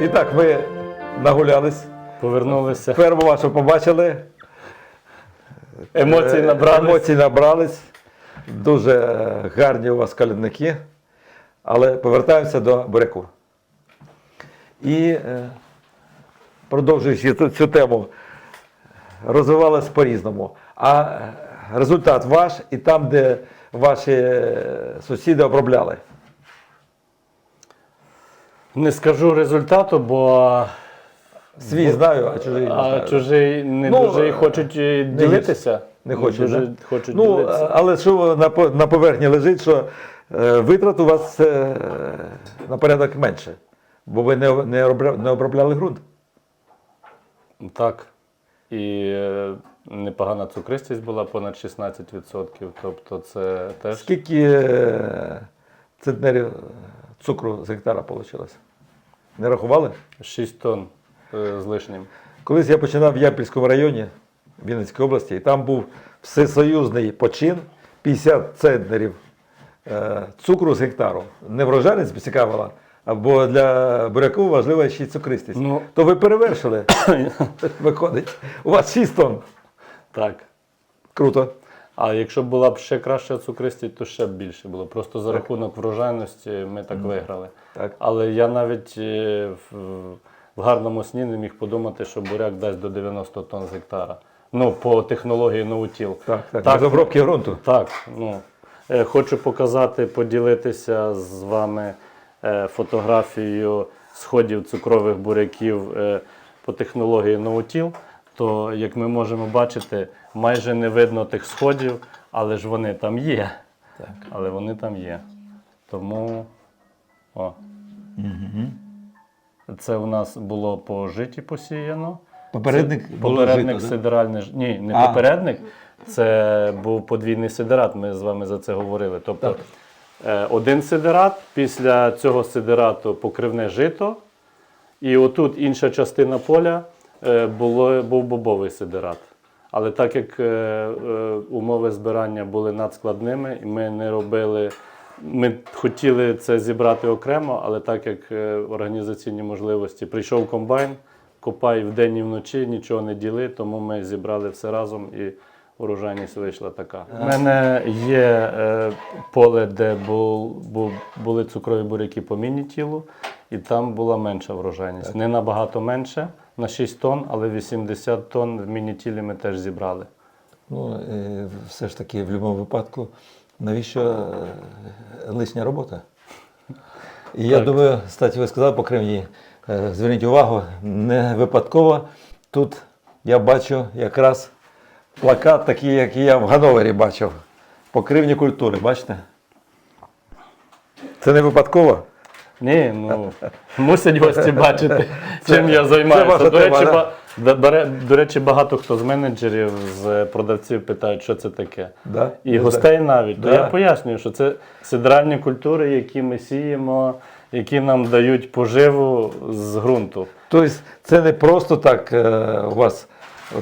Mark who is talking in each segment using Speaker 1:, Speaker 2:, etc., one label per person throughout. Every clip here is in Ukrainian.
Speaker 1: І так, ми нагулялись,
Speaker 2: Повернулися.
Speaker 1: ферму вашу побачили.
Speaker 2: Емоцій
Speaker 1: Е,
Speaker 2: набрали.
Speaker 1: Емоцій набрались. Дуже е, гарні у вас калідники. Але повертаємося до буряку. І е, продовжуючи цю, цю тему, розвивалась по-різному. А результат ваш і там, де ваші сусіди обробляли.
Speaker 2: Не скажу результату, бо
Speaker 1: Свій знаю, а чужий не
Speaker 2: а
Speaker 1: знаю.
Speaker 2: чужий не
Speaker 1: Ну,
Speaker 2: дуже і хочуть е, ділитися.
Speaker 1: Не хочуть,
Speaker 2: дуже
Speaker 1: да?
Speaker 2: хочуть
Speaker 1: ну,
Speaker 2: ділитися.
Speaker 1: але що на, по- на поверхні лежить, що е, витрат у вас е, на порядок менше, бо ви не, не, обробля- не обробляли ґрунт.
Speaker 2: Так. І е, непогана цукристість була понад 16%. Тобто це теж
Speaker 1: Скільки е, центнерів цукру з гектара вийшло? Не рахували?
Speaker 2: 6 тонн е, з лишнім.
Speaker 1: Колись я починав в Ямпільському районі Вінницької області, і там був всесоюзний почин 50 центнерів е, цукру з гектару. Не врожайність цікавила, або для буряку важлива ще й цукристість.
Speaker 2: Ну.
Speaker 1: То ви перевершили, виходить. У вас 6 тонн.
Speaker 2: Так.
Speaker 1: Круто.
Speaker 2: А якщо була б ще краща цукристість, то ще б більше було. Просто за рахунок врожайності ми так виграли.
Speaker 1: Так.
Speaker 2: Але я навіть е, в, в гарному сні не міг подумати, що буряк дасть до 90 тонн з гектара. Ну, по технології ноутіл.
Speaker 1: Так, так. Без обробки ґрунту.
Speaker 2: Так, ну е, хочу показати, поділитися з вами е, фотографією сходів цукрових буряків е, по технології ноутіл. То, як ми можемо бачити, майже не видно тих сходів, але ж вони там є.
Speaker 1: Так.
Speaker 2: Але вони там є. Тому. О. Це у нас було по житі посіяно.
Speaker 1: Попередник
Speaker 2: Це
Speaker 1: було
Speaker 2: попередник
Speaker 1: жито, да?
Speaker 2: сидеральний. ж- Ні, не
Speaker 1: А.
Speaker 2: попередник. Це був подвійний сидерат. Ми з вами за це говорили. Тобто
Speaker 1: Так.
Speaker 2: е, один сидерат, після цього сидерату покривне жито, і отут інша частина поля було, був бобовий сидерат. Але так як е, е, умови збирання були надскладними, і ми не робили. Ми хотіли це зібрати окремо, але так як е, організаційні можливості прийшов комбайн, копай вдень і вночі, нічого не діли, тому ми зібрали все разом і урожайність вийшла така. У мене є е, поле, де був, були цукрові буряки по міні-тілу, і там була менша врожайність. Не набагато менше, на 6 тонн, але 80 тонн в міні-тілі ми теж зібрали.
Speaker 1: Ну, е, все ж таки, в будь-якому випадку, навіщо е, лишня робота? І я
Speaker 2: Так.
Speaker 1: думаю, статі, ви сказали по Кремні, е, зверніть увагу, не випадково. Тут я бачу якраз плакат, такий, який я в Гановері бачив. По кривні культури, бачите? Це не випадково?
Speaker 2: Ні, ну мусять гості бачити, чим я займаюся. До речі, ба- да- бере- до речі, багато хто з менеджерів, з продавців питають, що це таке.
Speaker 1: Да?
Speaker 2: І гостей навіть. То
Speaker 1: Да.
Speaker 2: я пояснюю, що це сидральні культури, які ми сіємо, які нам дають поживу з ґрунту.
Speaker 1: Тобто це не просто так е, у вас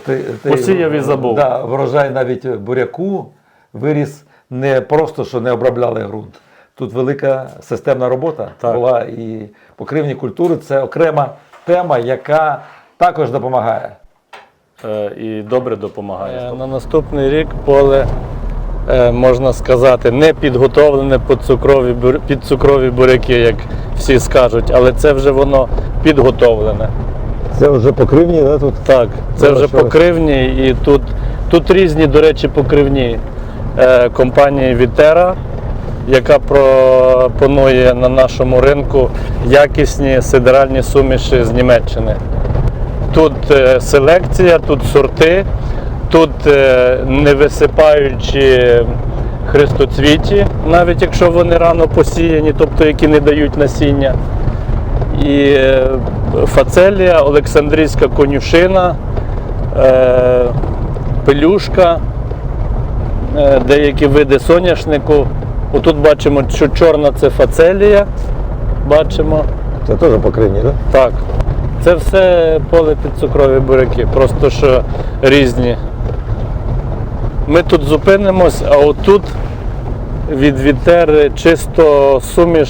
Speaker 1: ти, ти,
Speaker 2: Посіяв і забув.
Speaker 1: Да, врожай навіть буряку виріс не просто, що не обробляли ґрунт. Тут велика системна робота
Speaker 2: Так.
Speaker 1: була і покривні культури це окрема тема, яка також допомагає.
Speaker 2: Е, і добре допомагає. На наступний рік поле, е, можна сказати, не підготовлене під цукрові, під цукрові буряки, як всі скажуть, але це вже воно підготовлене.
Speaker 1: Це вже покривні, да, тут?
Speaker 2: Так, це вже покривні і тут, тут різні, до речі, покривні е, компанії Вітера, яка пропонує на нашому ринку якісні сидеральні суміші з Німеччини. Тут е, селекція, тут сорти, тут е, не висипаючі хрестоцвіті, навіть якщо вони рано посіяні, тобто які не дають насіння. І е, фацелія, Олександрійська конюшина, пелюшка, деякі види соняшнику. Отут бачимо, що чорна це фацелія. Бачимо.
Speaker 1: Це теж покривні, так?
Speaker 2: Так. Це все поле під цукрові буряки, просто що різні. Ми тут зупинимось, а отут від вітери чисто суміш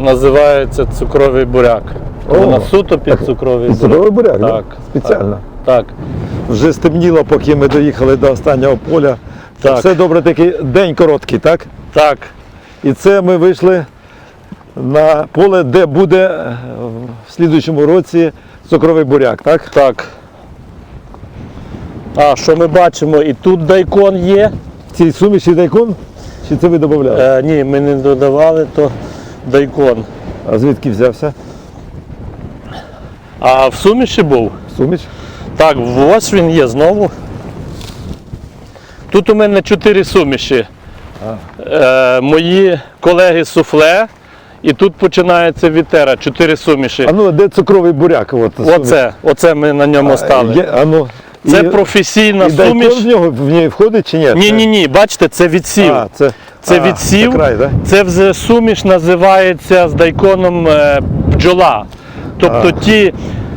Speaker 2: називається цукровий буряк.
Speaker 1: О,
Speaker 3: Вона суто під цукровий
Speaker 1: під цукровий буряк, да?
Speaker 3: Так,
Speaker 1: Спеціально.
Speaker 3: Так.
Speaker 1: Вже стемніло, поки ми доїхали до останнього поля.
Speaker 3: Так.
Speaker 1: Все добре, такий день короткий, так?
Speaker 3: Так.
Speaker 1: І це ми вийшли на поле, де буде е, в слідуючому році цукровий буряк, так?
Speaker 3: Так. А, що ми бачимо? І тут дайкон є.
Speaker 1: В цій суміші дайкон? Чи це ви додавали?
Speaker 3: Е, ні, ми не додавали, то дайкон.
Speaker 1: А звідки взявся?
Speaker 3: А в суміші був?
Speaker 1: Суміш?
Speaker 3: Так, ось він є знову. Тут у мене чотири суміші. Е, мої колеги суфле. І тут починається вітера, чотири суміші.
Speaker 1: А ну, де цукровий буряк? От.
Speaker 3: Оце, оце ми на ньому стали.
Speaker 1: Є, а ну,
Speaker 3: Це
Speaker 1: і,
Speaker 3: професійна
Speaker 1: і
Speaker 3: суміш.
Speaker 1: в нього в ній входить чи ні?
Speaker 3: Ні, ні, ні, бачите, це відсів.
Speaker 1: А, це,
Speaker 3: Це
Speaker 1: а,
Speaker 3: відсів.
Speaker 1: Це край, так?
Speaker 3: Це вже суміш називається з дайконом е, бджола. Тобто
Speaker 1: А.
Speaker 3: ті.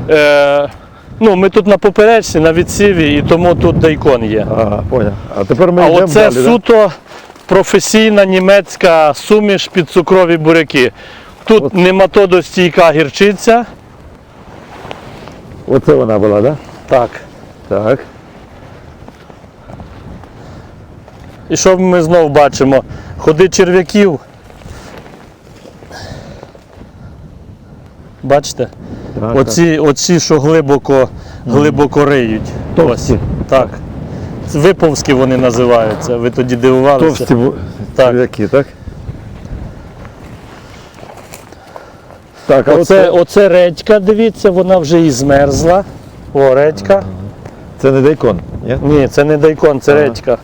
Speaker 3: Е, ну, ми тут на поперечці, на відсіві, і тому тут дайкон є.
Speaker 1: Ага, поняв. А тепер ми
Speaker 3: А
Speaker 1: йдемо
Speaker 3: оце
Speaker 1: далі, да?
Speaker 3: Професійна німецька суміш під цукрові буряки. Тут
Speaker 1: От.
Speaker 3: нематодостійка гірчиця.
Speaker 1: Оце вона була, так?
Speaker 3: Так.
Speaker 1: Так.
Speaker 3: І що ми знову бачимо? Ходи черв'яків. Бачите?
Speaker 1: так
Speaker 3: Оці, оці, що глибоко, глибоко риють.
Speaker 1: Товсті.
Speaker 3: Ось. Так. Виповські вони називаються. Ви тоді дивувалися.
Speaker 1: Товсті бу-
Speaker 3: Так.
Speaker 1: черв'яки, так? Так, а
Speaker 3: Оце,
Speaker 1: оце,
Speaker 3: оце редька, дивіться, вона вже і змерзла. О, редька.
Speaker 1: це не дайкон, ні?
Speaker 3: Ні, це не дайкон, це
Speaker 1: Ага.
Speaker 3: редька.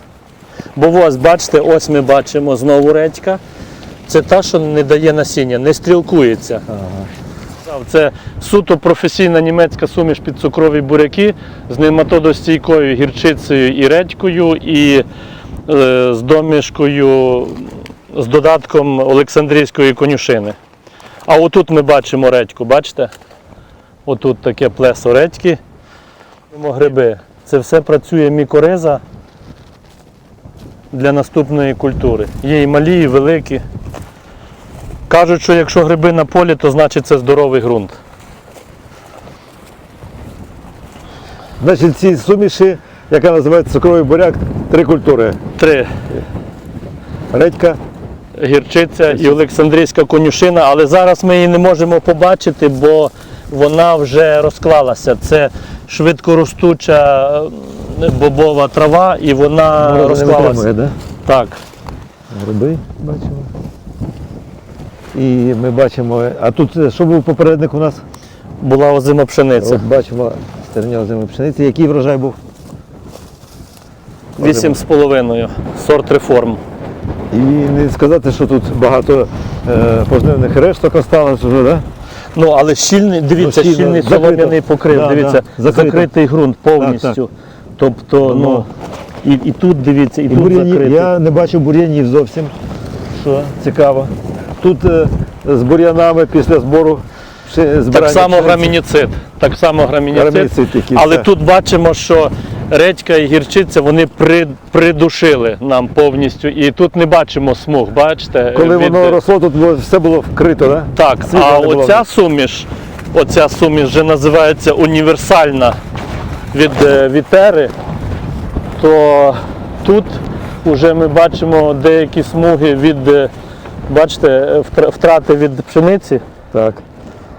Speaker 3: Бо ось, бачите, ось ми бачимо знову редька. Це та, що не дає насіння, не стрілкується. Це суто професійна німецька суміш під цукрові буряки з нематодостійкою гірчицею і редькою, і е, з домішкою, з додатком Олександрійської конюшини. А отут ми бачимо редьку, бачите? Отут таке плесо редьки. Гриби. Це все працює мікориза для наступної культури. Є і малі, і великі. Кажуть, що якщо гриби на полі, то значить це здоровий ґрунт.
Speaker 1: Значить, ці суміші, яка називається цукровий буряк, три культури.
Speaker 3: Три
Speaker 1: Редька,
Speaker 3: гірчиця і Олександрійська конюшина, але зараз ми її не можемо побачити, бо вона вже розклалася. Це швидкоростуча е, бобова трава і вона розклалася. Так.
Speaker 1: Гриби бачимо. І ми бачимо, а тут е, що був попередник у нас?
Speaker 3: Була озима пшениця.
Speaker 1: От бачимо стерня озимої пшениці. Який врожай був?
Speaker 3: Вісім з половиною. Сорт реформ.
Speaker 1: І не сказати, що тут багато е, пожнивних решток осталось вже, да?
Speaker 3: Ну, але щільний, дивіться,
Speaker 1: Ну,
Speaker 3: щільний солом'яний покрив,
Speaker 1: Да,
Speaker 3: дивіться,
Speaker 1: да, закрито.
Speaker 3: закритий ґрунт повністю.
Speaker 1: Так, так.
Speaker 3: Тобто, ну, і, і тут дивіться, і,
Speaker 1: І
Speaker 3: тут
Speaker 1: бур'янів,
Speaker 3: закритий.
Speaker 1: я не бачу бур'янів зовсім, що цікаво. Тут е, з бур'янами після збору
Speaker 3: Так само грамініцид. Так само грамініцид. Але тут бачимо, що редька і гірчиця вони при, придушили нам повністю. І тут не бачимо смуг, бачите?
Speaker 1: Коли
Speaker 3: від-
Speaker 1: воно росло, тут було, все було вкрито, да?
Speaker 3: Так,
Speaker 1: Світла
Speaker 3: а оця суміш, оця суміш вже називається універсальна від е, вітери, то тут вже ми бачимо деякі смуги від, е, бачите, е, втрати від пшениці.
Speaker 1: Так.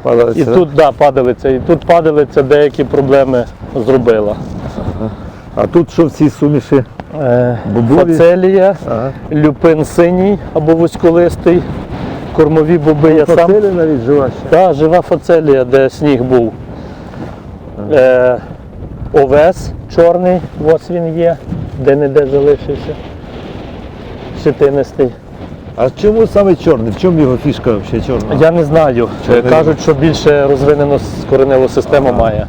Speaker 1: Падалиця,
Speaker 3: І тут да, падалиця, і тут падалиця деякі проблеми зробила.
Speaker 1: А тут що в цій суміші?
Speaker 3: Е,
Speaker 1: Бобові?
Speaker 3: Фацелія,
Speaker 1: Ага.
Speaker 3: люпин синій або вузьколистий, кормові боби я сам.
Speaker 1: Фацелія навіть жива ще.
Speaker 3: Так, жива фацелія, де сніг був. Е, овес чорний, ось він є, де-не-де залишився. Щетинистий.
Speaker 1: А чому саме чорний? В чому його фішка взагалі чорна?
Speaker 3: Я не знаю.
Speaker 1: Чорний.
Speaker 3: Кажуть, що більше розвинену кореневу систему має.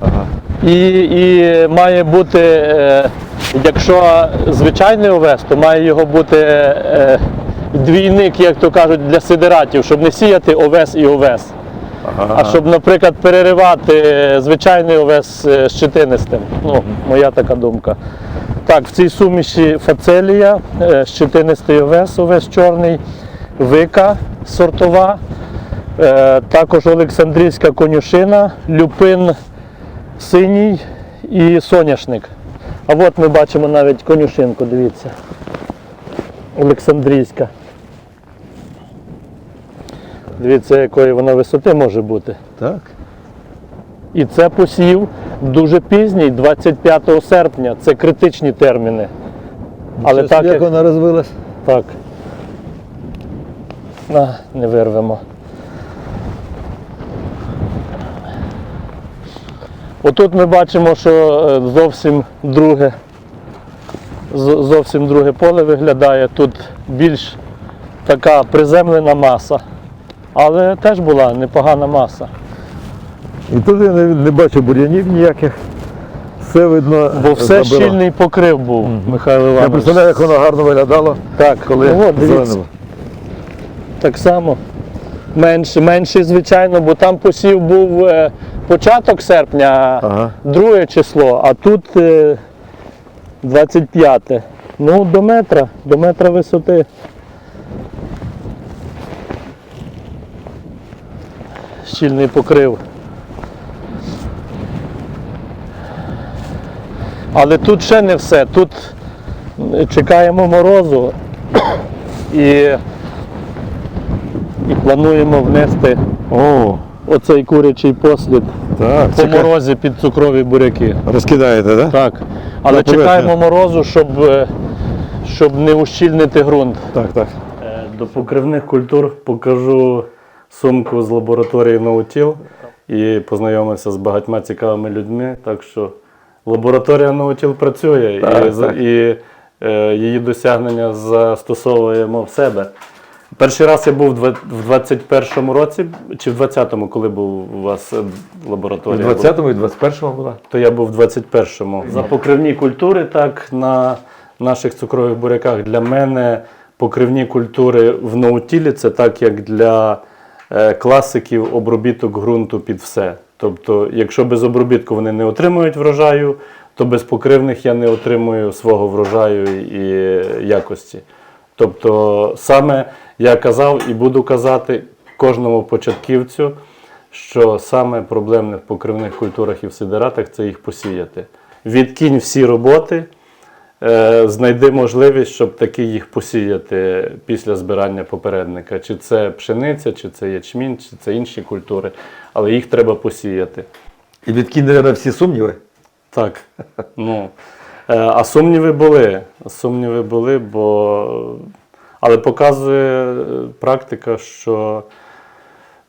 Speaker 1: Ага.
Speaker 3: І, і має бути, е, якщо звичайний овес, то має його бути е, двійник, як то кажуть, для сидератів, щоб не сіяти овес і овес. А щоб, наприклад, переривати звичайний овес е, щетинистим. Ну, моя така думка. Так, в цій суміші фацелія, е, щетинистий овес, овес чорний, вика сортова,
Speaker 2: Е, також Олександрійська конюшина, люпин синій і соняшник. А от ми бачимо навіть конюшинку, дивіться. Олександрійська. Дивіться, якої вона висоти може бути.
Speaker 1: Так.
Speaker 2: І це посів дуже пізній, 25 серпня. Це критичні терміни. Але
Speaker 1: Щас,
Speaker 2: так
Speaker 1: як вона розвилась?
Speaker 2: Так. На, не вирвемо. Отут ми бачимо, що е, зовсім друге, зовсім друге поле виглядає. Тут більш така приземлена маса. Але теж була непогана маса.
Speaker 1: І тут я не, не бачу бур'янів ніяких. Все видно.
Speaker 2: Бо все
Speaker 1: забило.
Speaker 2: щільний покрив був, Михайло
Speaker 1: Я
Speaker 2: Іванович.
Speaker 1: представляю, як воно гарно виглядало,
Speaker 2: Так,
Speaker 1: коли
Speaker 2: ну, от, дивіться. Так само. Менше, менший, звичайно, бо там посів був е, початок серпня,
Speaker 1: Ага.
Speaker 2: друге число, а тут е, 25. Ну, до метра, до метра висоти. Щільний покрив. Але тут ще не все. Тут чекаємо морозу і, і плануємо внести
Speaker 1: О,
Speaker 2: оцей курячий послід
Speaker 1: так.
Speaker 2: по морозі під цукрові буряки.
Speaker 1: Розкидаєте, так?
Speaker 2: Так. Але
Speaker 1: поверхню.
Speaker 2: чекаємо морозу, щоб, е, щоб не ущільнити ґрунт.
Speaker 1: Так, так.
Speaker 2: Е, До покривних культур покажу сумку з лабораторії Наутіл і познайомився з багатьма цікавими людьми. Так що лабораторія Наутіл працює
Speaker 1: Так,
Speaker 2: і,
Speaker 1: так.
Speaker 2: і е, її досягнення застосовуємо в себе. Перший раз я був в два- 21-му році, чи в 20-му, коли був у вас е,
Speaker 1: У 20-му і 21-му була.
Speaker 2: то я був в 21-му. За покривні культури, так, на наших цукрових буряках для мене покривні культури в наутілі це так, як для е, класиків обробіток ґрунту під все. Тобто, якщо без обробітку вони не отримують врожаю, то без покривних я не отримую свого врожаю і якості. Тобто, саме я казав і буду казати кожному початківцю, що саме проблемне в покривних культурах і в сидератах це їх посіяти. Відкинь всі роботи, е, знайди можливість, щоб таки їх посіяти після збирання попередника. Чи це пшениця, чи це ячмінь, чи це інші культури, але їх треба посіяти.
Speaker 1: І відкинули всі сумніви.
Speaker 2: Так. Ну, е, а сумніви були. Сумніви були, бо. Але показує е, практика, що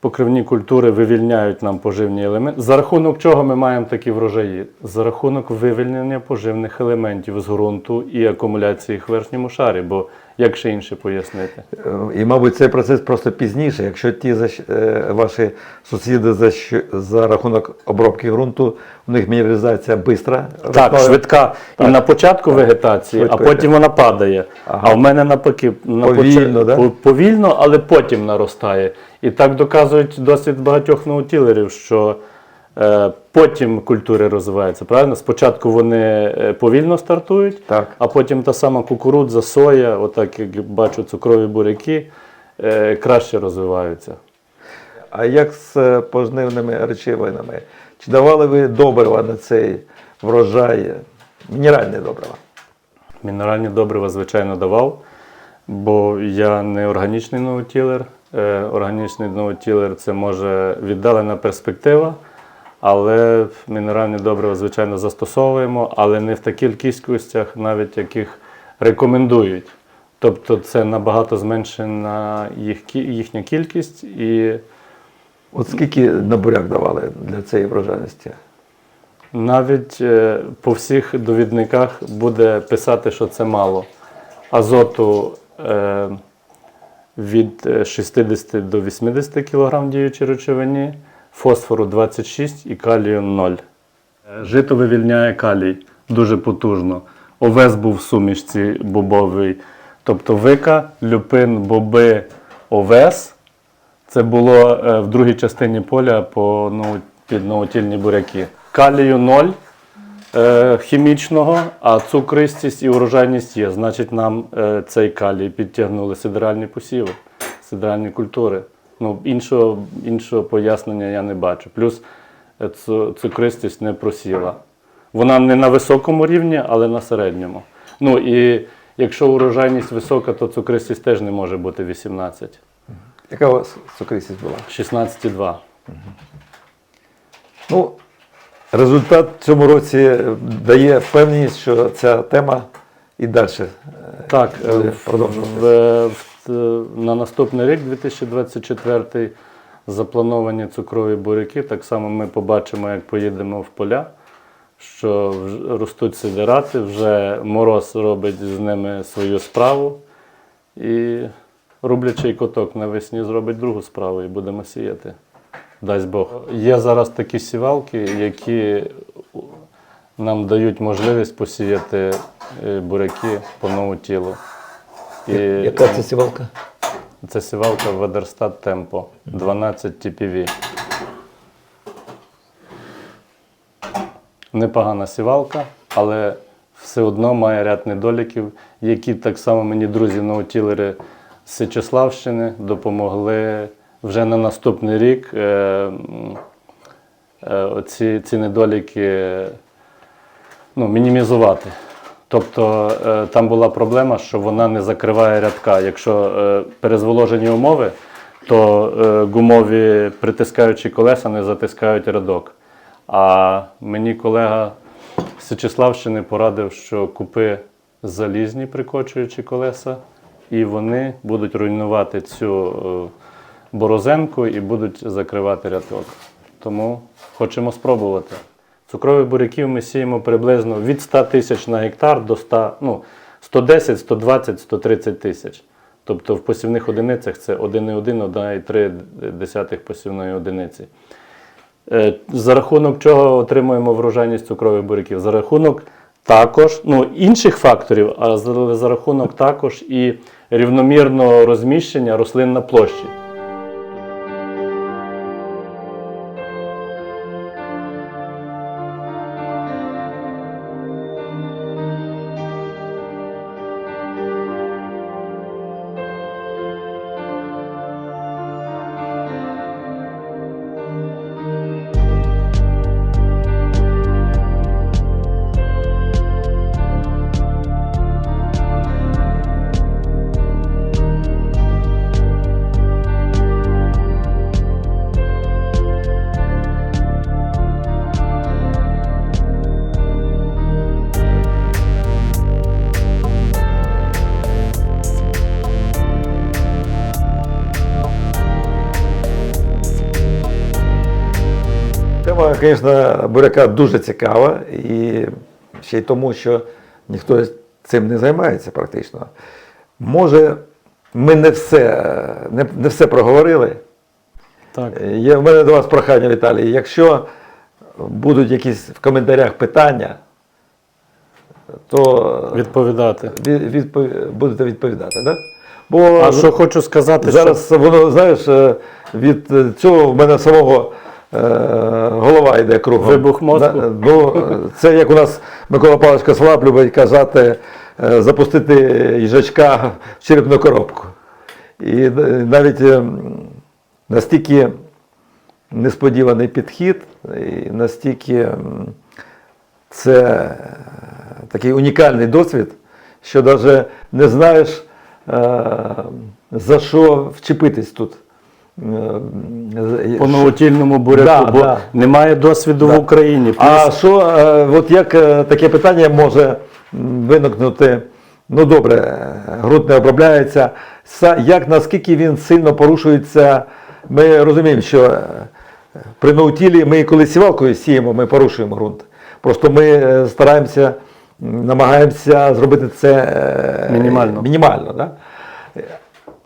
Speaker 2: покривні культури вивільняють нам поживні елементи. За рахунок чого ми маємо такі врожаї? За рахунок вивільнення поживних елементів з ґрунту і акумуляції їх в верхньому шарі, бо як ще інше пояснити?
Speaker 1: Е, І, мабуть, цей процес просто пізніше. Якщо ті е, ваші сусіди за, за рахунок обробки ґрунту, у них мінералізація швидка.
Speaker 2: Так, швидка і на початку вегетації,
Speaker 1: Швидко
Speaker 2: а потім вона падає.
Speaker 1: Ага.
Speaker 2: А в мене навпаки на
Speaker 1: Повільно,
Speaker 2: почат-
Speaker 1: да?
Speaker 2: повільно, але потім наростає. І так доказують досвід багатьох наутілерів, що потім культури розвиваються. Правильно? Спочатку вони е, повільно стартують,
Speaker 1: Так.
Speaker 2: а потім та сама кукурудза, соя, отак як бачу, цукрові буряки, е, краще розвиваються.
Speaker 1: А як з е, пожнивними речовинами? Чи давали ви добрива на цей врожай? Мінеральне добрива?
Speaker 2: Мінеральні добрива, звичайно, давав, бо я не органічний ноутілер. Е, Органічний ноутілер це може віддалена перспектива, але мінеральні добрива, звичайно, застосовуємо, але не в таких кількостях, навіть яких рекомендують. Тобто це набагато зменшена їх, їхня кількість і
Speaker 1: От скільки на буряк давали для цієї врожайності?
Speaker 2: Навіть е, по всіх довідниках буде писати, що це мало. Азоту е, від е, 60 до 80 кг діючій речовині, фосфору 26 і калію 0. Е, Жито вивільняє калій дуже потужно. Овес був в сумішці бобовий. Тобто вика, люпин, боби, овес. Це було е, в другій частині поля по ну, під наутільні буряки. Калію 0 е, хімічного, а цукристість і урожайність є. Значить, нам цей калій підтягнули сидеральні посіви, сидеральні культури. Ну, іншого, іншого пояснення я не бачу. Плюс е, цукристість не просіла. Вона не на високому рівні, але на середньому. Ну і якщо урожайність висока, то цукристість теж не може бути 18.
Speaker 1: Яка у вас цукристість була?
Speaker 2: 16,2.
Speaker 1: Ну, результат в цьому році е, дає впевненість, що ця тема і далі.
Speaker 2: Так, е, в-
Speaker 1: продовжуватися.
Speaker 2: в- в- на наступний рік, 2024, заплановані цукрові буряки. Так само ми побачимо, як поїдемо в поля, що ростуть сидирати, вже мороз робить з ними свою справу. І рублячий коток навесні зробить другу справу і будемо сіяти. Дасть Бог. Є зараз такі сівалки, які нам дають можливість посіяти е, буряки по нову тілу. І
Speaker 1: Яка це сівалка?
Speaker 2: це сівалка Ведерстат Темпо 12 TPV. Непогана сівалка, але все одно має ряд недоліків, які так само мені друзі наутілери з Сичеславщини допомогли вже на наступний рік е, е, оці, ці недоліки ну, мінімізувати. Тобто е, там була проблема, що вона не закриває рядка. Якщо е, перезволожені умови, то е, гумові притискаючі колеса не затискають рядок. А мені колега з Січеславщини порадив, що купи залізні прикочуючі колеса, і вони будуть руйнувати цю борозенку і будуть закривати рядок. Тому хочемо спробувати. Цукрових буряків ми сіємо приблизно від 100 тисяч на гектар до 100, ну, 110, 120, 130 тисяч. Тобто в посівних одиницях це 1,1, 1,3 посівної одиниці. Е, За рахунок чого отримуємо врожайність цукрових буряків? За рахунок також ну, інших факторів, а за, за рахунок також і рівномірного розміщення рослин на площі.
Speaker 1: Звісно, буряка дуже цікава, і ще й тому, що ніхто цим не займається практично. Може, ми не все, не, не все проговорили.
Speaker 2: Так.
Speaker 1: Є в мене до вас прохання, Віталій. Якщо будуть якісь в коментарях питання, то
Speaker 2: Відповідати.
Speaker 1: від, відпов- будете відповідати, так? Бо
Speaker 2: А що хочу сказати,
Speaker 1: зараз воно, знаєш, е, від е, цього в мене самого е, голова йде кругом.
Speaker 2: Вибух мозку?
Speaker 1: Ну, е, це як у нас Микола Павлович Кослап любить казати, е, запустити їжачка в черепну коробку. І е, навіть е, настільки несподіваний підхід, і настільки це е, такий унікальний досвід, що навіть не знаєш, е, за що вчепитись тут. Е,
Speaker 2: по новотільному буряку,
Speaker 1: Да,
Speaker 2: бо
Speaker 1: да.
Speaker 2: немає досвіду
Speaker 1: Да.
Speaker 2: в Україні.
Speaker 1: А що, е, от як е, таке питання може виникнути? Ну добре, е, ґрунт не обробляється. Як наскільки він сильно порушується? Ми розуміємо, що е, при наутілі ми коли сівалкою сіємо, ми порушуємо ґрунт. Просто ми е, стараємося, намагаємося зробити це е,
Speaker 2: Мінімально.
Speaker 1: мінімально да?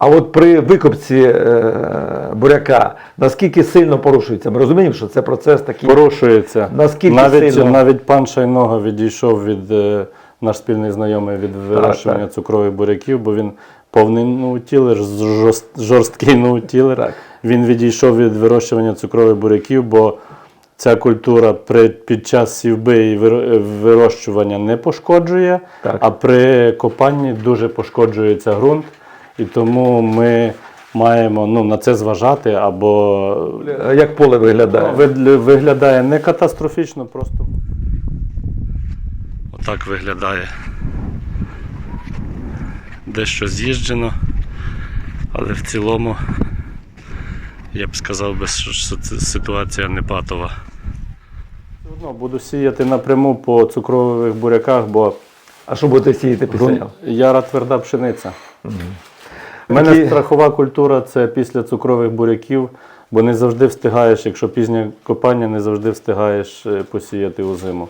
Speaker 1: А от при викопці е, буряка наскільки сильно порушується? Ми розуміємо, що це процес такий.
Speaker 2: порушується.
Speaker 1: Наскільки
Speaker 2: навіть,
Speaker 1: сильно?
Speaker 2: навіть пан Шайного відійшов від е, наш спільний знайомий від вирощування
Speaker 1: так.
Speaker 2: цукрових буряків, бо він повний наутілер, жорст- жорсткий наутілер.
Speaker 1: Так.
Speaker 2: Він відійшов від вирощування цукрових буряків, бо ця культура при, під час сівби і вирощування не пошкоджує,
Speaker 1: Так.
Speaker 2: а при копанні дуже пошкоджується ґрунт. І тому ми маємо ну, на це зважати, або
Speaker 1: Е, Як поле виглядає?
Speaker 2: Вид- Виглядає не катастрофічно, просто. Отак виглядає. Дещо з'їжджено, але в цілому я б сказав, би, що це ситуація не патова. Одно буду сіяти напряму по цукрових буряках, бо
Speaker 1: А що будете сіяти після нього?
Speaker 2: яра тверда пшениця. У мене
Speaker 1: Які-
Speaker 2: страхова культура це після цукрових буряків, бо не завжди встигаєш, якщо пізнє копання, не завжди встигаєш е, посіяти у зиму.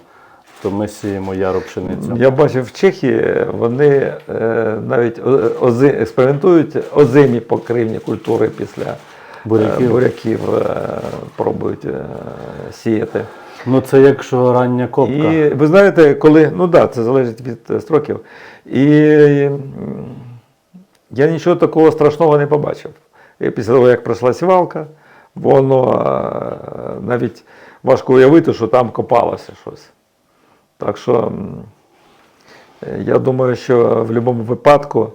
Speaker 2: То ми сіємо яру пшеницю.
Speaker 1: Я бачив в Чехії, вони е, навіть о- ози, експериментують озимі покривні культури після е,
Speaker 2: Буряків.
Speaker 1: буряків е, пробують е, сіяти.
Speaker 2: Ну це якщо рання копка.
Speaker 1: І ви знаєте, коли, ну так, да, це залежить від е, строків. І м, я нічого такого страшного не побачив. І після того, як пройшла сівалка, воно е, навіть важко уявити, що там копалося щось. Так що е, я думаю, що в будь-якому випадку.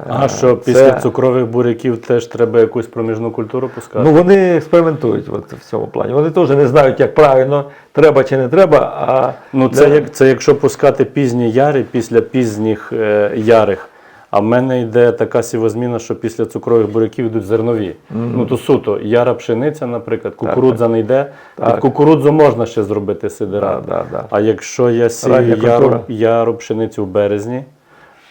Speaker 1: е,
Speaker 2: А що після цукрових буряків теж треба якусь проміжну культуру пускати?
Speaker 1: Ну, вони експериментують от в цьому плані. Вони теж не знають, як правильно, треба чи не треба. А
Speaker 2: Ну, це, як, це якщо пускати пізні яри після пізніх е, ярих. А в мене йде така сівозміна, що після цукрових буряків йдуть зернові. Ну то суто, яра пшениця, наприклад, кукурудза не йде.
Speaker 1: Так.
Speaker 2: Під кукурудзу можна ще зробити сидират.
Speaker 1: Да, да, да.
Speaker 2: А якщо я сію яру, яру пшеницю в березні,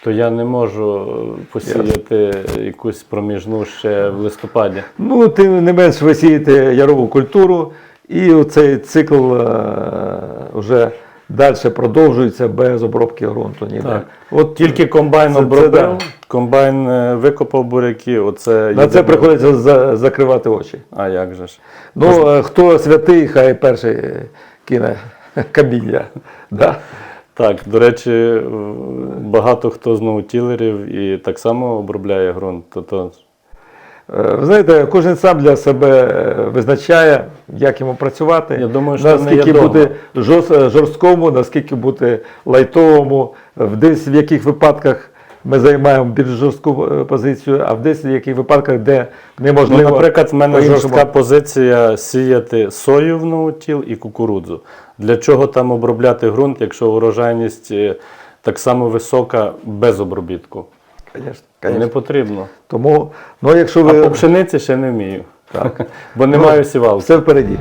Speaker 2: то я не можу е, посіяти якусь проміжну ще в листопаді.
Speaker 1: Ну, тим не менш, ви сієте ярову культуру, і цей цикл е, вже далі продовжується без обробки ґрунту. Ніде.
Speaker 2: Так.
Speaker 1: От
Speaker 2: Тільки комбайн обробив,
Speaker 1: да.
Speaker 2: комбайн е, викопав буряки. Оце
Speaker 1: на це приходиться за- закривати очі.
Speaker 2: А як же ж?
Speaker 1: Ну, е, хто святий, хай перший е, кине каміння. Да?
Speaker 2: Так, до речі, багато хто з ноутілерів і так само обробляє ґрунт. То-то
Speaker 1: Е, Ви знаєте, кожен сам для себе е, визначає, як йому працювати.
Speaker 2: Я думаю, що це не
Speaker 1: наскільки бути жорст- жорсткому, наскільки бути лайтовому, в десь в яких випадках ми займаємо більш жорстку е, позицію, а в десь в яких випадках, де
Speaker 2: Ну,
Speaker 1: неможливо.
Speaker 2: наприклад, в мене жорстка позиція сіяти сою в ноутіл і кукурудзу. Для чого там обробляти ґрунт, якщо урожайність е, так само висока без обробітку?
Speaker 1: Конечно,
Speaker 2: Не потрібно.
Speaker 1: Тому, ну, якщо
Speaker 2: А
Speaker 1: ви
Speaker 2: по пшениці ще не вмію.
Speaker 1: так,
Speaker 2: Бо не
Speaker 1: Ну,
Speaker 2: маю сівалки.
Speaker 1: все впереді.